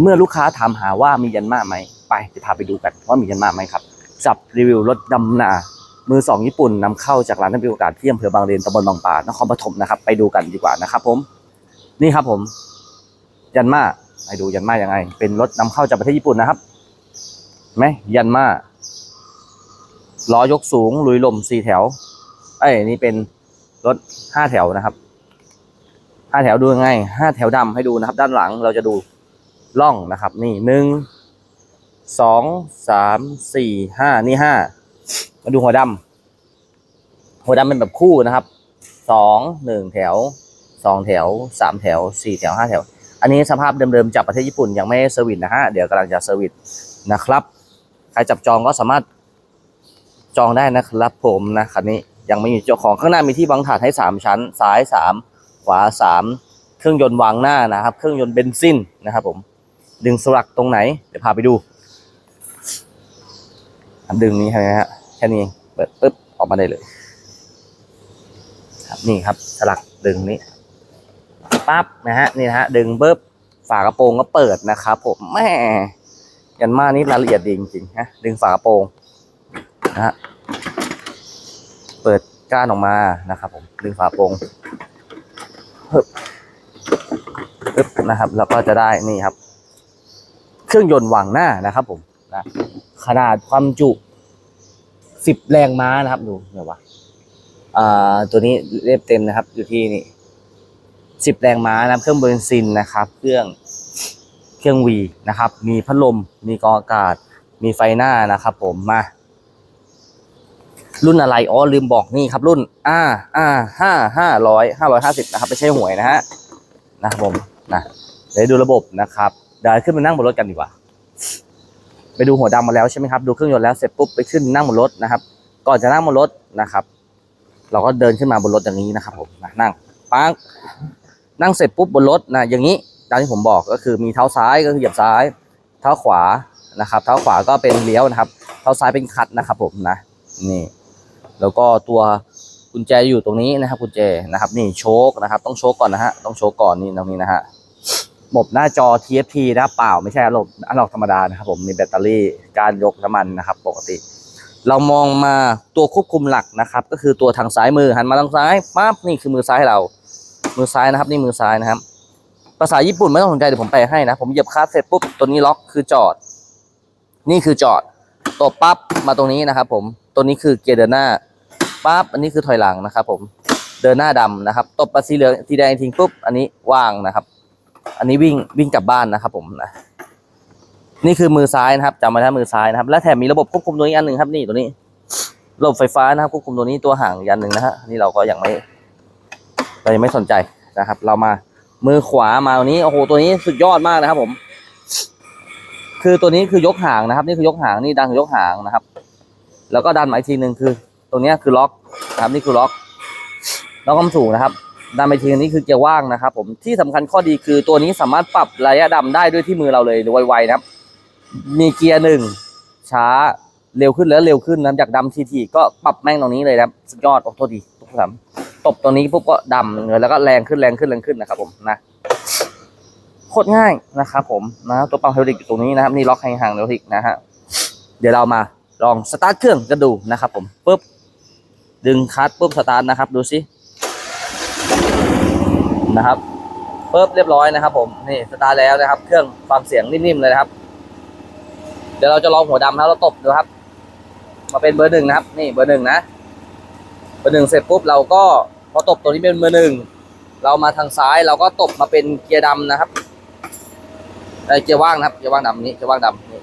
เมื่อลูกค้าถามหาว่ามียันมาไหมไปเดี๋ยวพาไปดูกันว่ามียันมาไหมครับจับรีวิวรถดำนามือสองญี่ปุ่นนำเข้าจากร้านน้ำพิโอกาสที่อำเภอบางเลนตำบลบางป่านครปฐมนะครับ ไปดูกันดีกว่านะครับผมนี่ครับผม ยันมาไปดูยันมายังไง เป็นรถนำเข้าจากประเทศญี่ปุ่นนะครับไหมยันมาล้อยกสูง ลุยลมสี่แถว เอ้ยนี่เป็นรถห้าแถวนะครับห้าแถวดูยังไงห้าแถวดำให้ดูนะครับ ด้านหลังเราจะดู ล่องนะครับนี่หนึ่งสองสามสี่ห้านี่ห้ามาดูหัวดำหัวดำเป็นแบบคู่นะครับสองหนึ่งแถวสองแถวสามแถวสี่แถวห้าแถว อันนี้สภาพเดิมๆจากประเทศญี่ปุ่นยังไม่เซอร์วิสนะฮะเดี๋ยวกำลังจะเซอร์วิสนะครับใครจับจองก็สามารถจองได้นะครับผมนะคันนี้ยังไม่มีเจ้าของข้างหน้ามีที่บังถาดให้สามชั้น ซ้ายสามขวาสามเครื่องยนต์วางหน้านะครับ เครื่องยนต์เบนซินนะครับผม ดึงสลักตรงไหน เดี๋ยวพาไปดูดึงนี้ใช่ไหมฮะแค่นี้เองเปิดปึ๊บออกมาได้เลย ครับนี่ครับสลักดึงนี้ปั๊บนะฮะนี่นะฮะดึงปึ๊บฝากระโปรงก็เปิดนะครับผมแม่ยันมานี่รายละเอียดดีจริงๆฮะดึงฝากระโปรงนะฮะเปิดก้านออกมานะครับผมดึงฝาโปรงปึ๊บปึ๊บนะครับ แล้วก็จะได้นี่ครับ เครื่องยนต์วางหน้านะครับ ผมนะขนาดความจุสิบแรงม้านะครับดูเนี่ยวะอ่าตัวนี้เรียบเต็มนะครับ อยู่ที่นี่สิบแรงม้านะเครื่องเบนซินนะครับ เครื่องเครื่องวีนะครับ มีพัดลม มีกองอากาศ มีไฟหน้านะครับ ผมมา รุ่นอะไรอ๋อลืมบอกนี่ครับ รุ่นอ่าอ่าห้าห้าร้อยห้าร้อยห้าสิบนะครับไม่ใช่หวยนะฮะนะครับผมนะเดี๋ยวดูระบบนะครับ เดี๋ยวขึ้นมานั่งบนรถกันดีกว่า ไปดูหัวดำมาแล้วใช่ไหมครับ ดูเครื่องยนต์แล้วเสร็จปุ๊บไปขึ้นนั่งบนรถนะครับ ก่อนจะนั่งบนรถนะครับ เราก็เดินขึ้นมาบนรถอย่างนี้นะครับผมนะนั่งปังนั่งเสร็จปุ๊บบนรถนะอย่างนี้ตามที่ผมบอกก็คือมีเท้าซ้ายก็คือเหยียบซ้าย เท้าขวานะครับ เท้าขวาก็เป็นเลี้ยวนะครับ เท้าซ้ายเป็นคัดนะครับ ผมนะนี่ แล้วก็ตัวกุญแจอยู่ตรงนี้นะครับกุญแจนะครับ นี่โชคนะครับ ต้องโชคก่อนนะฮะต้องโชคก่อนนี่ตรงนี้นะฮะ บบหน้าจอ TFT นะเปล่าไม่ใช่ระบบอัล็อกธรรมดานะครับผมมีแบตเตอรี่การยกน้ำมันนะครับ ปกติ เรามองมาตัวควบคุมหลักนะครับ ก็คือตัวทางซ้ายมือหันมาทางซ้ายปั๊บนี่คือมือซ้ายให้เรา มือซ้ายนะครับ นี่มือซ้ายนะครับ ภาษาญี่ปุ่นไม่ต้องสนใจเดี๋ยวผมแปลให้นะ ผมเหยียบคลัตช์เสร็จปุ๊บตัวนี้ล็อกคือจอด นี่คือจอดตบปั๊บมาตรงนี้นะครับ ผมตัวนี้คือเกียร์เดินหน้าปั๊บอันนี้คือถอยหลังนะครับ ผมเดินหน้าดำนะครับ ตบปสีเหลืองสีแดงทิ้งปุ๊บอันนี้ว่างนะครับ อันนี้วิ่งวิ่งกลับบ้านนะครับผมนะนี่คือมือซ้ายนะครับจำไว้นะมือซ้ายนะครับ และแถมมีระบบควบคุมตัวนี้อันหนึ่งครับ นี่ตัวนี้ระบบไฟฟ้านะครับควบคุมตัวนี้ตัวห่างอันหนึ่งนะฮะนี่เราก็ยังไม่เรายังไม่สนใจนะครับ เรามามือขวามาตัวนี้โอ้โหตัวนี้สุดยอดมากนะครับ ผม คือตัวนี้คือยกห่างนะครับ นี่คือยกห่างนี่ดันคือยกห่างนะครับ แล้วก็ดันหมาอีกทีหนึ่งคือ ตรงนี้คือล็อกนะครับ นี่คือล็อกล็อกความสูงนะครับ ดันไปทีนึงนี่คือเกียร์ว่างนะครับผมที่สำคัญข้อดีคือตัวนี้สามารถปรับระยะดำได้ด้วยที่มือเราเลยหรือไวๆนะครับ มีเกียร์หนึ่งช้าเร็วขึ้นแล้วเร็วขึ้นนะจากดำทีทีก็ปรับแม่งตรงนี้เลยนะครับสุดยอดโอ้โทษดีทุกท่านตบตรงนี้ปุ๊บก็ดำเลยแล้วก็แรงขึ้นแรงขึ้นแรงขึ้นนะครับผมนะโคตรง่ายนะครับผมนะตัวปั๊มไฮดริกอยู่ตรงนี้นะครับนี่ล็อกให้ห่างไฮดริกนะฮะเดี๋ยวเรามาลองสตาร์ทเครื่องกันดูนะครับผมปุ๊บดึงคัตปุ๊บสตาร์ทนะครับดูสิ นะครับปุ๊บเรียบร้อยนะครับ ผมนี่สตาร์แล้วนะครับ เครื่องฟังเสียงนิ่มๆเลยนะครับ เดี๋ยวเราจะลองหัวดำนะเราตบดูครับ มาเป็นเบอร์หนึ่งนะครับ นี่เบอร์หนึ่งนะเบอร์หนึ่งเสร็จปุ๊บเราก็พอตบตัวนี้เป็นเบอร์หนึ่งเรามาทางซ้ายเราก็ตบมาเป็นเกียร์ดำนะครับเอ่อเกียร์ว่างนะครับเกียร์ว่างดำนี้เกียร์ว่างดำนี่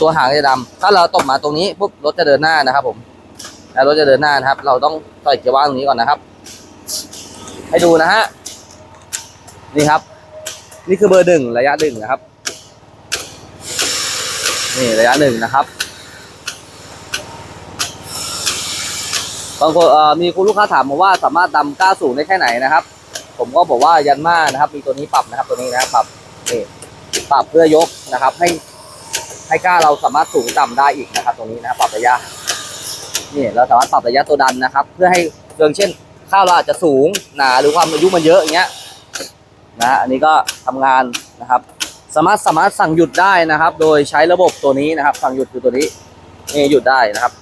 ตัวหางจะดำถ้าเราตบมาตรงนี้ปุ๊บรถจะเดินหน้านะครับ ผมแล้วรถจะเดินหน้านะครับ เราต้องใส่เกียร์ว่างตรงนี้ก่อนนะครับ ให้ดูนะฮะ นี่ครับ นี่คือเบอร์หนึ่งระยะหนึ่งนะครับ นี่ระยะหนึ่งนะครับบางคนมีคุณลูกค้าถามมาว่าสามารถดำก้าวสูงได้แค่ไหนนะครับ ผมก็บอกว่ายันมานะครับ มีตัวนี้ปรับนะครับตัวนี้นะครับปรับนี่ปรับเพื่อยกนะครับ ให้ให้ก้าเราสามารถสูงต่ำได้อีกนะครับ ตรงนี้นะครับปรับระยะนี่เราสามารถปรับระยะตัวดันนะครับ เพื่อให้อย่างเช่น ข้าวเราอาจจะสูงหนาหรือความอายุมันเยอะอย่างเงี้ยนะอันนี้ก็ทำงานนะครับ สามารถสามารถสั่งหยุดได้นะครับ โดยใช้ระบบตัวนี้นะครับ สั่งหยุดคือตัวนี้นี่หยุดได้นะครับ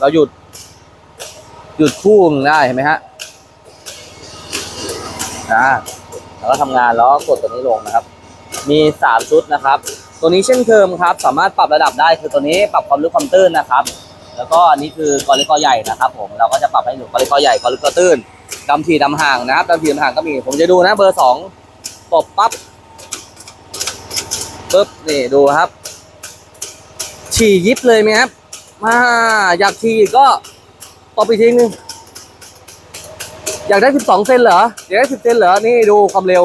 เราหยุด หยุดคู่งได้เห็นไหมฮะนะแล้วก็ทำงานแล้วกดตัวนี้ลงนะครับ มีสามชุดนะครับ ตัวนี้เช่นเดิมครับ สามารถปรับระดับได้คือตัวนี้ปรับความลึกความตื้นนะครับ แล้วก็อันนี้คือกอเล็กกอใหญ่นะครับผมเราก็จะปรับให้หนูกอเล็กกอใหญ่กอลึกกอตื้นดำถี่ดำห่างนะครับดำถี่ดำห่างก็มีผมจะดูนะเบอร์สองตบปั๊บปึ๊บนี่ดูครับ ฉี่ยิบเลยไหมครับมาอยากฉี่ก็ตบไปทีนึงอยากได้ 12 เซนเหรออยากได้ 10 เซนเหรอ นี่ดูความเร็ว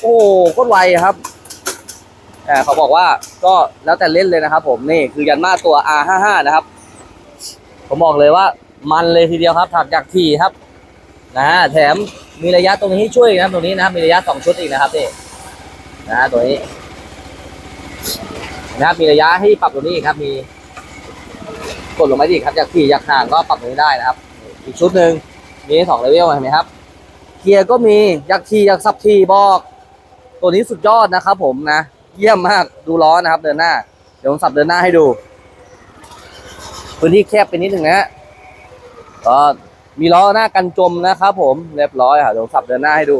โอ้โหโคตรไวครับแต่เขาบอกว่าก็แล้วแต่เล่นเลยนะครับผม นี่คือยันมาตัว R55 นะครับ ผมบอกเลยว่ามันเลยทีเดียวครับถักจากทีครับนะแถมมีระยะตรงนี้ให้ช่วยนะตรงนี้นะมีระยะสองชุดอีกนะครับนี่นะตัวนี้นะครับมีระยะให้ปรับตรงนี้ครับ มีกดลงมาอีกครับจากทีจากห่างก็ปรับตรงนี้ได้นะครับ อีกชุดหนึ่งมีสองเลเวลเห็นไหมครับ เกียร์ก็มีอยากทีอยากสับทีบอก ตัวนี้สุดยอดนะครับ ผมนะ เยี่ยมมากดูล้อนะครับ เดินหน้า เดี๋ยวผมสับเดินหน้าให้ดู พื้นที่แคบไปนิดหนึ่งนะฮะก็มีล้อหน้ากันจมนะครับผมเรียบร้อยค่ะเดี๋ยวขับเดินหน้าให้ดู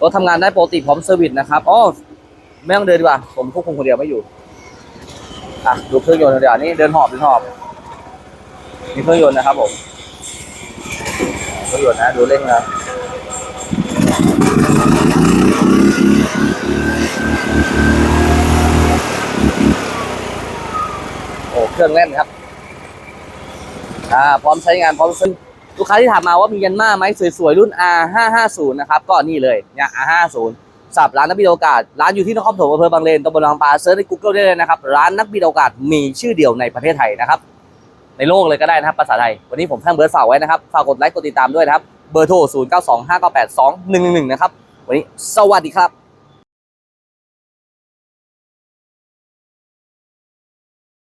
รถทำงานได้ปกติพร้อมเซอร์วิสนะครับอ๋อไม่ต้องเดินดีกว่า ผมควบคุมคนเดียวไม่อยู่อะดูเครื่องยนต์เดี๋ยวนี่เดินหอบเดินหอบ มีเครื่องยนต์นะครับผมเครื่องยนต์นะดูเร่งนะโอ้เครื่องแน่นครับ อ่าพร้อมใช้งานพร้อมซื้อลูกค้าที่ถามมาว่ามียันมาไหมสวยๆ รุ่น R550 นะครับ ก็นี่เลยเนี่ย R50 สับร้านนักบินอวกาศ ร้านอยู่ที่นครปฐมอำเภอบางเลนตำบลลำปาเซิร์ชใน Google ได้เลยนะครับ ร้านนักบินอวกาศมีชื่อเดียวในประเทศไทยนะครับ ในโลกเลยก็ได้นะครับภาษาไทย วันนี้ผมแท่งเบิร์ดฝากไว้นะครับ ฝากกดไลค์กดติดตามด้วยนะครับ เบอร์โทร 0925982111 นะครับ วันนี้สวัสดีครับ